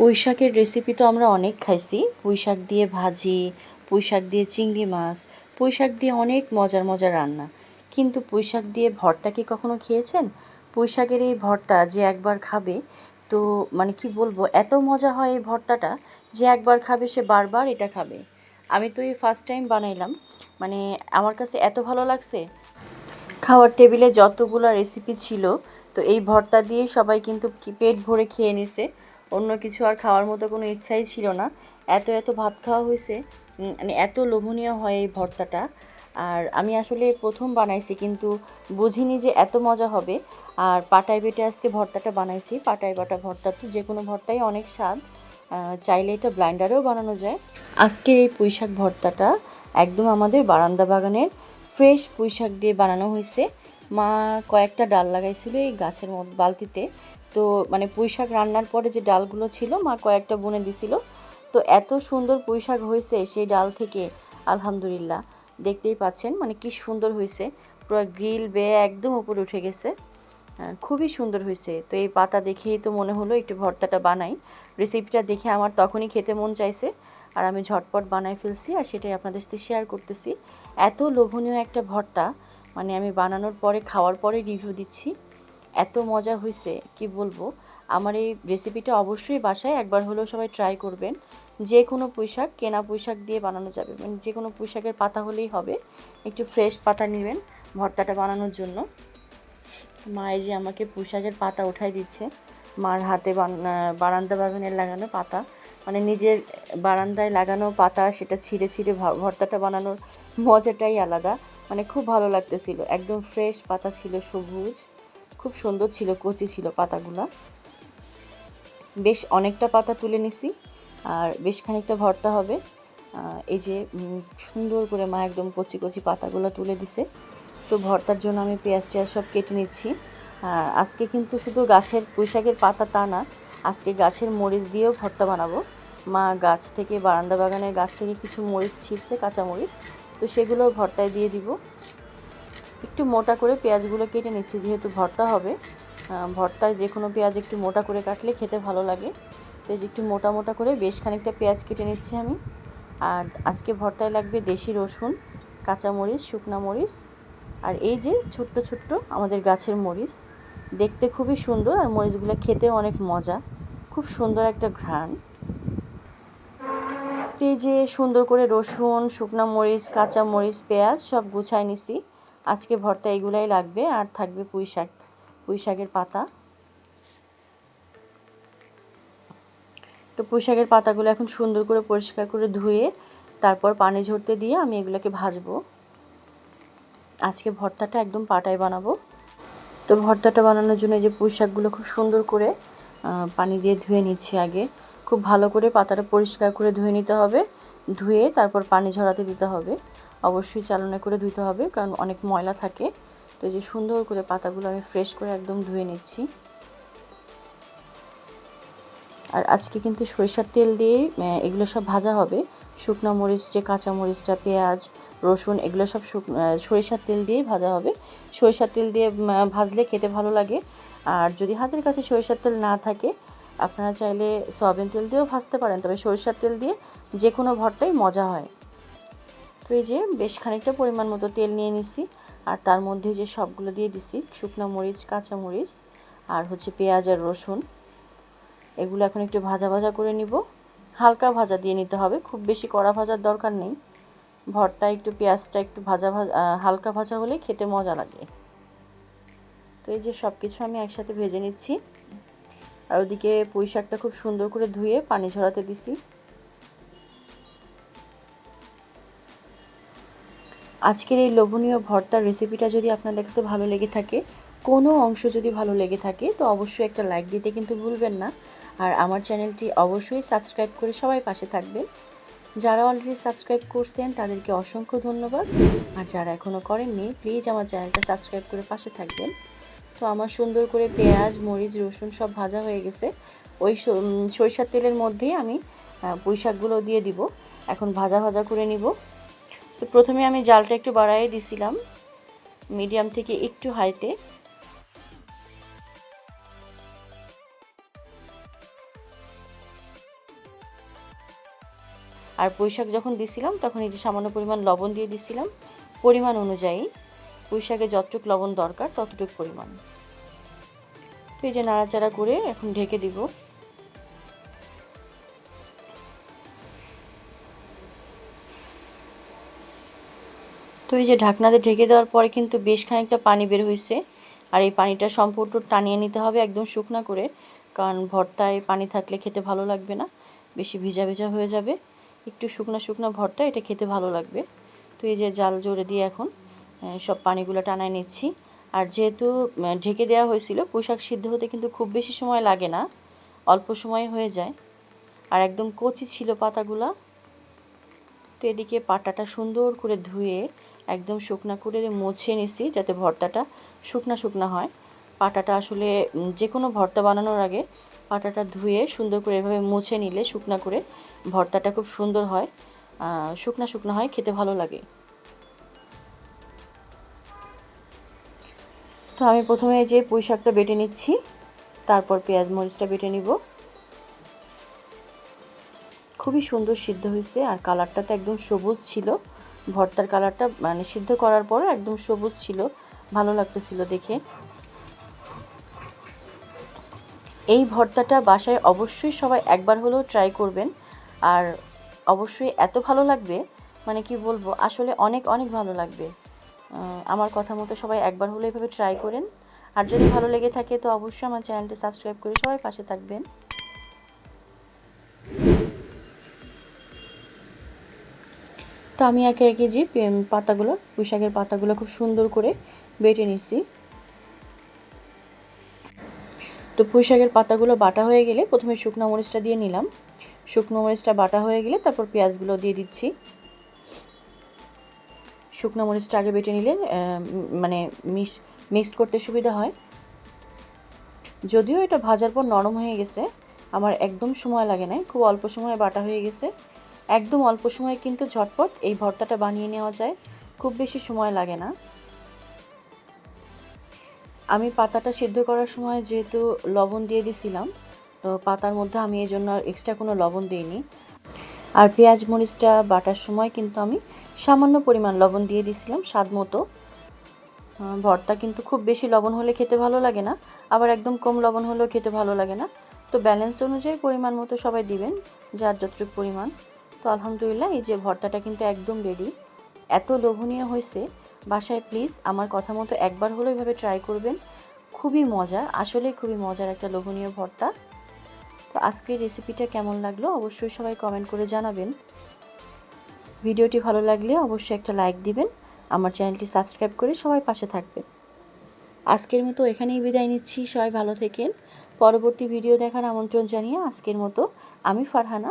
পুঁই শাকের রেসিপি তো আমরা অনেক খাইছি। পুঁই শাক দিয়ে ভাজি পুঁই শাক দিয়ে চিংড়ি মাছ পুঁই শাক দিয়ে অনেক মজার মজার রান্না। কিন্তু পুঁই শাক দিয়ে ভর্তা কি কখনো খেয়েছেন? পুঁই শাকের এই ভর্তা যে একবার খাবে, তো মানে কি বলব, এত মজা হয় এই ভর্তাটা যে একবার খাবে সে বারবার এটা খাবে। আমি তো এই ফার্স্ট টাইম বানাইলাম। মানে আমার কাছে এত ভালো লাগছে। খাওয়ার টেবিলে যতগুলো রেসিপি ছিল, তো এই ভর্তা দিয়ে সবাই কিন্তু পেট ভরে খেয়ে নিছে। অন্য কিছু আর খাওয়ার মতো কোনো ইচ্ছাই ছিল না। এত এত ভাত খাওয়া হয়েছে মানে এত লোভনীয় হয় এই ভর্তাটা। আর আমি আসলে প্রথম বানাইছি, কিন্তু বুঝিনি যে এত মজা হবে। আর পাটায় বেটে আজকে ভর্তাটা বানাইছি। পাটায় বাটা ভর্তা তো যে কোনো ভর্তাই অনেক স্বাদ। চাইলে এটা ব্লাইন্ডারেও বানানো যায়। আজকে এই পুঁইশাক ভর্তাটা একদম আমাদের বারান্দা বাগানের ফ্রেশ পুঁইশাক দিয়ে বানানো হয়েছে। মা কয়েকটা ডাল লাগাইছিল এই গাছের বালতিতে। তো মানে পুঁই শাক রান্নার পরে যে ডালগুলো ছিল, মা কয়েকটা বুনে দিছিল। তো এত সুন্দর পুঁই শাক হয়েছে সেই ডাল থেকে, আলহামদুলিল্লাহ। দেখতেই পাচ্ছেন মানে কি সুন্দর হয়েছে। পুরো গ্রিল বেয়ে একদম উপরে উঠে গেছে। খুবই সুন্দর হয়েছে। তো এই পাতা দেখেই তো মনে হলো একটু ভর্তাটা বানাই। রেসিপিটা দেখে আমার তখনই খেতে মন চাইছে। আর আমি ঝটপট বানাই ফেলছি আর সেটাই আপনাদের সাথে শেয়ার করতেছি। এত লোভনীয় একটা ভর্তা মানে আমি বানানোর পরে, খাওয়ার পরে রিভিউ দিচ্ছি। এত মজা হয়েছে কি বলব? আমার এই রেসিপিটা অবশ্যই বাসায় একবার হলেও সবাই ট্রাই করবেন। যে কোনো পুঁইশাক, কেনা পুঁইশাক দিয়ে বানানো যাবে। মানে যে কোনো পুঁইশাকের পাতা হলেই হবে। একটু ফ্রেশ পাতা নেবেন ভর্তাটা বানানোর জন্য। মা এই যে আমাকে পুঁইশাকের পাতা উঠাই দিচ্ছে। মার হাতে বারান্দা বাগানের লাগানো পাতা। মানে নিজের বারান্দায় লাগানো পাতা, সেটা ছিঁড়ে ছিঁড়ে ভর্তাটা বানানোর মজাটাই আলাদা। মানে খুব ভালো লাগতেছিল। একদম ফ্রেশ পাতা ছিল সবুজ। খুব সুন্দর ছিল, কচি ছিল পাতাগুলা। বেশ অনেকটা পাতা তুলে নিছি, আর বেশ খানিকটা ভর্তা হবে। এই যে সুন্দর করে মা একদম কচি কচি পাতাগুলো তুলে দিছে। তো ভর্তার জন্য আমি পেঁয়াজ টেয়াজ সব কেটে নিচ্ছি। আর আজকে কিন্তু শুধু গাছের পুঁইশাকের পাতা তা না, আজকে গাছের মরিচ দিয়েও ভর্তা বানাবো। মা গাছ থেকে, বারান্দা বাগানের গাছ থেকে কিছু মরিচ ছিঁড়ছে কাঁচা মরিচ তো সেগুলো ভর্তায় দিয়ে দিব। একটু মোটা করে পেঁয়াজগুলো কেটে নিচ্ছি, যেহেতু ভর্তা হবে। ভর্তায় যে কোনো পেঁয়াজ একটু মোটা করে কাটলে খেতে ভালো লাগে। তো একটু মোটা মোটা করে বেশ খানিকটা পেঁয়াজ কেটে নিচ্ছি আমি। আর আজকে ভর্তায় লাগবে দেশি রসুন কাঁচা মরিচ শুকনা মরিচ, আর এই যে ছোট্ট ছোট্ট আমাদের গাছের মরিচ। দেখতে খুবই সুন্দর আর মরিচগুলো খেতেও অনেক মজা। খুব সুন্দর একটা ঘ্রাণ। এই যে সুন্দর করে রসুন, শুকনো মরিচ কাঁচা মরিচ পেঁয়াজ সব গুছাই নিছি। আজকে ভর্তা এগুলাই লাগবে, আর থাকবে পুঁই শাক, পুঁই শাকের পাতা। তো পুঁই শাকের পাতাগুলো এখন সুন্দর করে পরিষ্কার করে ধুয়ে তারপর পানি ঝরতে দিয়ে আমি এগুলোকে ভাজবো। আজকে ভর্তাটা একদম পাটায় বানাবো। তো ভর্তাটা বানানোর জন্য এই যে পুঁই শাকগুলো খুব সুন্দর করে পানি দিয়ে ধুয়ে নিচ্ছি আগে। খুব ভালো করে পাতাটা পরিষ্কার করে ধুয়ে নিতে হবে, ধুয়ে তারপর পানি ঝরাতে দিতে হবে। অবশ্যই চালনা করে ধুতে হবে, কারণ অনেক ময়লা থাকে। তো এই যে সুন্দর করে পাতাগুলো আমি ফ্রেশ করে একদম ধুয়ে নিচ্ছি। আর আজকে কিন্তু সরিষার তেল দিয়ে এগুলো সব ভাজা হবে। শুকনো মরিচ, যে কাঁচা মরিচটা, পেঁয়াজ, রসুন, এগুলো সব সরিষার তেল দিয়ে ভাজা হবে। সরিষার তেল দিয়ে ভাজলে খেতে ভালো লাগে। আর যদি হাতের কাছে সরিষার তেল না থাকে, আপনারা চাইলে সয়াবিন তেল দিয়েও ভাজতে পারেন। তবে সরিষার তেল দিয়ে যে কোনো ভর্তাই মজা হয়। যে বেশ খানিকটা পরিমাণ মতো তেল নিয়ে নিছি। আর তার মধ্যে যে সবগুলো দিয়ে দিছি, শুকনো মরিচ, কাঁচা মরিচ, আর হচ্ছে পেঁয়াজ আর রসুন, এগুলো এখন একটু ভাজা ভাজা করে নিব। হালকা ভাজা দিয়ে নিতে হবে, খুব বেশি কড়া ভাজার দরকার নেই। ভর্তা একটু, পেঁয়াজটা একটু ভাজা ভাজা হালকা ভাজা হলে খেতে মজা লাগে। তো এই যে সব কিছু আমি একসাথে ভেজে নিচ্ছি। আর ওদিকে পুঁই শাকটা খুব সুন্দর করে ধুয়ে পানি ঝরাতে দিছি। আজকের এই লোভনীয় ভর্তার রেসিপিটা যদি আপনাদের কাছে ভালো লেগে থাকে, কোনো অংশ যদি ভালো লেগে থাকে, তো অবশ্যই একটা লাইক দিতে কিন্তু ভুলবেন না। আর আমার চ্যানেলটি অবশ্যই সাবস্ক্রাইব করে সবাই পাশে থাকবেন। যারা অলরেডি সাবস্ক্রাইব করছেন, তাদেরকে অসংখ্য ধন্যবাদ। আর যারা এখনও করেননি প্লিজ আমার চ্যানেলটা সাবস্ক্রাইব করে পাশে থাকবেন। তো আমার সুন্দর করে পেঁয়াজ, মরিচ, রসুন সব ভাজা হয়ে গেছে। ওই সরিষার তেলের মধ্যেই আমি পুঁই শাকগুলো দিয়ে দিব। এখন ভাজা ভাজা করে নিব। তো প্রথমে আমি জালটা একটু বাড়াই দিছিলাম, মিডিয়াম থেকে একটু হাইতে আর পুঁইশাক যখন দিছিলাম, তখন এই যে সামান্য পরিমাণ লবণ দিয়ে দিছিলাম, পরিমাণ অনুযায়ী পুঁইশাকে যতটুক লবণ দরকার ততটুক পরিমাণ। তো এই যে নাড়াচাড়া করে এখন ঢেকে দিব। তো এই যে ঢাকনাতে ঢেকে দেওয়ার পরে কিন্তু বেশ খানিকটা পানি বের হয়েছে আর এই পানিটা সম্পূর্ণ টানিয়ে নিতে হবে একদম শুকনা করে, কারণ ভর্তায় পানি থাকলে খেতে ভালো লাগবে না, বেশি ভিজা ভিজা হয়ে যাবে। একটু শুকনা শুকনা ভর্তা, এটা খেতে ভালো লাগবে। তো এই যে জাল জোরে দিয়ে এখন সব পানিগুলো টানায় নিচ্ছি। আর যেহেতু ঢেকে দেওয়া হয়েছিল, পোশাক সিদ্ধ হতে কিন্তু খুব বেশি সময় লাগে না, অল্প সময় হয়ে যায়। আর একদম কচি ছিল পাতাগুলা, তো এদিকে পাটাটা সুন্দর করে ধুয়ে একদম শুকনা করে মুছে নিছি যাতে ভর্তাটা শুকনা শুকনা হয়। পাটাটা আসলে যে কোনো ভর্তা বানানোর আগে পাটাটা ধুয়ে সুন্দর করে এভাবে মুছে নিলে শুকনা করে ভর্তাটা খুব সুন্দর হয়। শুকনা শুকনা হয়, খেতে ভালো লাগে। তো আমি প্রথমে যে পুঁই শাকটা বেটে নিচ্ছি, তারপর পেঁয়াজ মরিচটা বেটে নিব। খুবই সুন্দর সিদ্ধ হয়েছে আর কালারটা তো একদম সবুজ ছিল। ভর্তার কালারটা মানে সিদ্ধ করার পর একদম সবুজ ছিল। ভালো লাগতেছিল দেখে। এই ভর্তাটা বাসায় অবশ্যই সবাই একবার হলেও ট্রাই করবেন। আর অবশ্যই এত ভালো লাগবে মানে কি বলব, আসলে অনেক অনেক ভালো লাগবে। আমার কথা মতো সবাই একবার হলে এভাবে ট্রাই করেন। আর যদি ভালো লেগে থাকে তো অবশ্যই আমার চ্যানেলটি সাবস্ক্রাইব করে সবাই পাশে থাকবেন। তো আমি একে একে যে পাতাগুলো পুঁশাকের পাতাগুলো খুব সুন্দর করে বেটে নিছি তো পুঁশাকের পাতাগুলো বাটা হয়ে গেলে প্রথমে শুকনো মরিচটা দিয়ে নিলাম। শুকনো মরিচটা বাটা হয়ে গেলে তারপর পেঁয়াজগুলো দিয়ে দিচ্ছি। শুকনো মরিচটা আগে বেটে নিলে মানে মিক্স মিক্সড করতে সুবিধা হয়। যদিও এটা ভাজার পর নরম হয়ে গেছে, আমার একদম সময় লাগে নাই, খুব অল্প সময়ে বাটা হয়ে গেছে। একদম অল্প সময়ে কিন্তু ঝটপট এই ভর্তাটা বানিয়ে নেওয়া যায়। খুব বেশি সময় লাগে না। আমি পাতাটা সিদ্ধ করার সময় যেহেতু লবণ দিয়ে দিছিলাম, তো পাতার মধ্যে আমি এই জন্য এক্সট্রা কোনো লবণ দিইনি। আর পেঁয়াজ, মরিচটা বাটার সময় কিন্তু আমি সামান্য পরিমাণ লবণ দিয়ে দিছিলাম, স্বাদ মতো। ভর্তা কিন্তু খুব বেশি লবণ হলে খেতে ভালো লাগে না, আবার একদম কম লবণ হলেও খেতে ভালো লাগে না। তো ব্যালেন্স অনুযায়ী পরিমাণ মতো সবাই দিবেন, যার যতটুকু পরিমাণ। তো আলহামদুলিল্লাহ, এই যে ভর্তাটা কিন্তু একদম রেডি এত লোভনীয় হয়েছে। বাসায় প্লিজ আমার কথা মতো একবার হলেও এভাবে ট্রাই করবেন। খুবই মজা আসলে খুবই মজার একটা লোভনীয় ভর্তা। তো আজকের রেসিপিটা কেমন লাগল অবশ্যই সবাই কমেন্ট করে জানাবেন। ভিডিওটি ভালো লাগলে অবশ্যই একটা লাইক দিবেন। আমার চ্যানেলটি সাবস্ক্রাইব করে সবাই পাশে থাকবেন। আজকের মতো এখানেই বিদায় নিচ্ছি। সবাই ভালো থেকেন। পরবর্তী ভিডিও দেখার আমন্ত্রণ জানিয়ে আজকের মতো আমি ফারহানা।